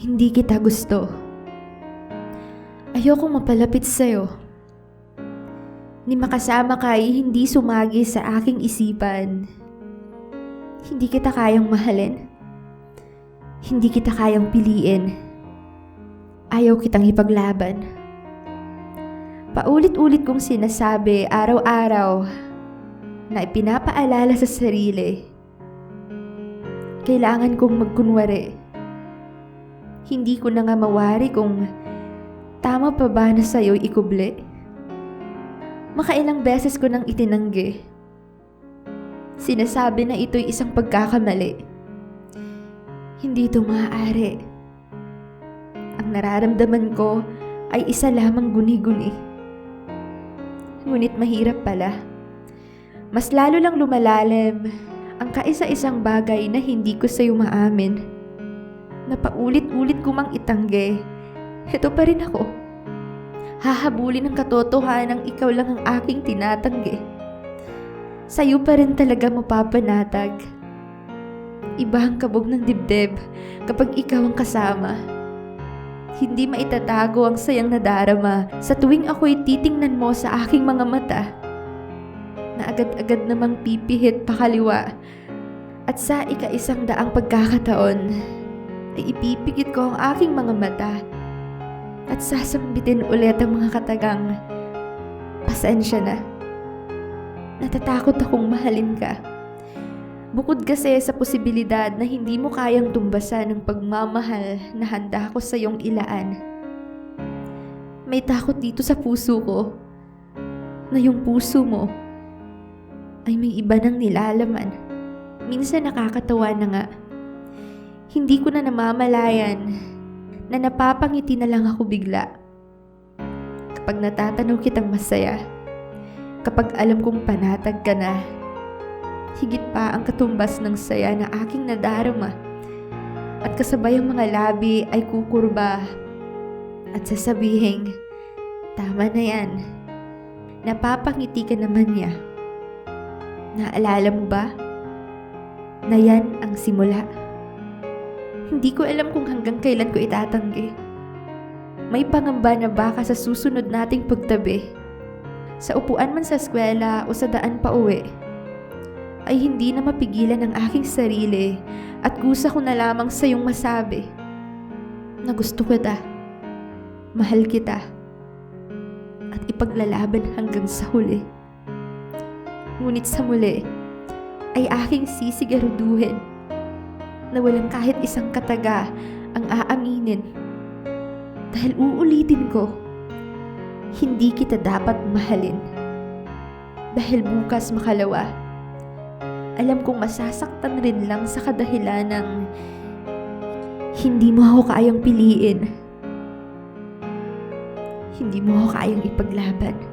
Hindi kita gusto. Ayoko mapalapit sa'yo. Ni makasama ka ay hindi sumagi sa aking isipan. Hindi kita kayang mahalin. Hindi kita kayang piliin. Ayaw kitang ipaglaban. Paulit-ulit kong sinasabi araw-araw na ipinapaalala sa sarili. Kailangan kong magkunwari. Hindi ko na nga mawari kung tama pa ba na sa'yo ikuble. Makailang beses ko nang itinanggi. Sinasabi na ito'y isang pagkakamali. Hindi ito maaari. Ang nararamdaman ko ay isa lamang guni-guni. Ngunit mahirap pala. Mas lalo lang lumalalim ang kaisa-isang bagay na hindi ko sa'yo maamin. Na paulit-ulit ko mang itanggi. Ito pa rin ako. Hahabulin ang katotohanan ikaw lang ang aking tinatanggi. Sa'yo pa rin talaga mapapanatag. Iba ang kabog ng dibdib kapag ikaw ang kasama. Hindi maitatago ang sayang nadarama sa tuwing ako'y titingnan mo sa aking mga mata na agad-agad namang pipihit pakaliwa at sa ika-isang daang pagkakataon ay ipipigit ko ang aking mga mata at sasambitin ulit ang mga katagang pasensya na. Natatakot akong mahalin ka. Bukod kasi sa posibilidad na hindi mo kayang tumbasan ng pagmamahal na handa ko sa iyong ilaan. May takot dito sa puso ko na yung puso mo ay may iba ng nilalaman. Minsan nakakatawa na nga. Hindi ko na namamalayan na napapangiti na lang ako bigla. Kapag natatanaw kitang masaya, kapag alam kong panatag ka na, higit pa ang katumbas ng saya na aking nadarama. At kasabay ang mga labi ay kukurba at sasabihing, tama na yan. Napapangiti ka naman niya. Naalala mo ba? Na yan ang simula. Hindi ko alam kung hanggang kailan ko itatanggi. May pangamba na baka sa susunod nating pagtabi, sa upuan man sa eskwela o sa daan pa uwi, ay hindi na mapigilan ang aking sarili at kusa ko na lamang sa iyong masabi na gusto kita, mahal kita, at ipaglalaban hanggang sa huli. Ngunit sa muli, ay aking sisigaruduhin na walang kahit isang kataga ang aaminin. Dahil uulitin ko, hindi kita dapat mahalin. Dahil bukas makalawa, alam kong masasaktan rin lang sa kadahilan ng hindi mo ako kayang piliin. Hindi mo ako kayang ipaglaban.